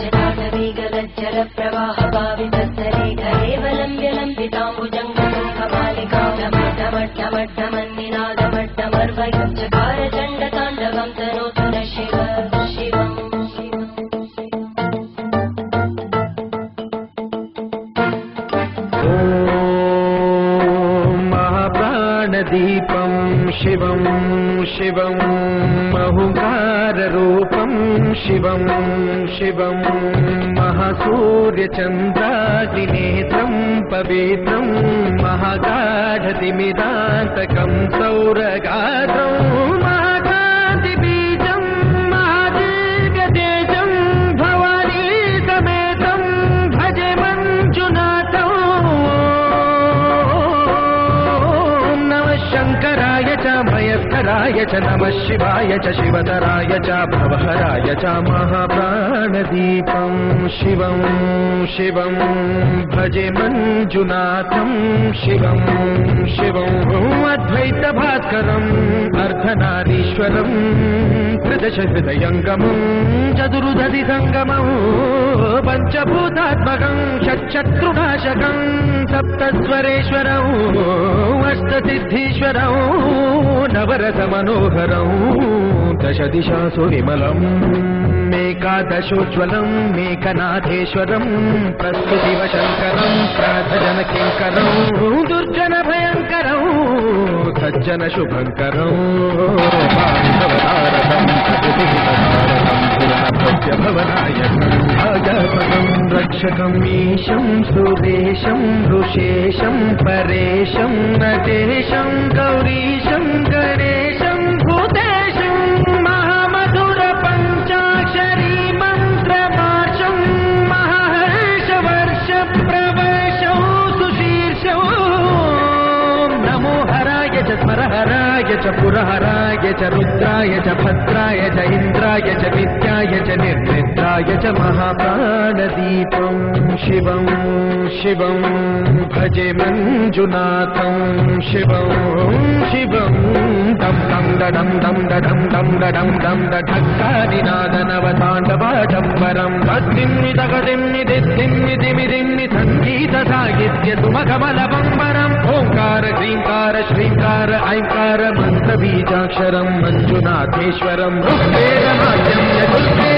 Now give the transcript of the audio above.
जटाटवीगलज्जलप्रवाहभावितस्थले करेवलम्ब्य लम्बिताम्बुजङ्गमङ्कमालिकामट्टमट्टमट्टमन्निनादमट्टमर्वयुञ्चकार महाप्राणदीपं शिवं शिवं बहुकाररूपं शिवं शिवं महासूर्यचन्द्रादिनेत्रं पवित्रं महागाढतिमिदान्तकं सौरगात्रं शङ्कराय च मयस्कराय च नमः शिवाय च शिवतराय च भवहराय च महाप्राणदीपं शिवं शिवं भजे मञ्जुनाथं शिवं शिवं अद्वैतभास्करम् अर्धनारीश्वरम् त्रिदशहृदयङ्गमम् चतुरुदधि सङ्गमम् पञ्चभूतात्मकम् षट्शत्रुनाशकम् సప్తస్వరేశ్వరం అష్టసిద్ధీశ్వరం నవరస మనోహరం దశ దిశాసు విమలం మేకాదశోజ్వలం మేకనాథేశ్వరం ప్రస్తుతివ శంకరం ప్రాధజన కింకరం దుర్జన భయంకరం సజ్జన శుభంకరం భవనాయకం रक्षकम् ईशम् सुरेशम् ऋषेशम् परेशम् नटेशम् गौरीशम् गणेशम् भूतेशम् महामधुर पञ्चाक्षरी मन्त्रमाशम् महर्षवर्ष प्रवर्षौ सुशीर्षौ। नमो हराय च स्मरहराय च पुरहराय च रुद्राय च भद्राय च इन्द्राय च विद्याय निर्निद्राय च महाप्राणदीपं शिवं शिवं भजे मञ्जुनाथं शिवं शिवं दं दडं दं दडं दं दडं दं दढक्कादिनादनवताण्डवाडम्बरं भक्तिं निदगतिं निदिद्धिं निदिमिदिं सङ्गीतसाहित्य सुमकमलबम्बरम् ओङ्कार ह्रीङ्कार श्रीङ्कार ऐङ्कार मन्त्रबीजाक्षरं मञ्जुनाथेश्वरं यजुर्वेदवेद्यं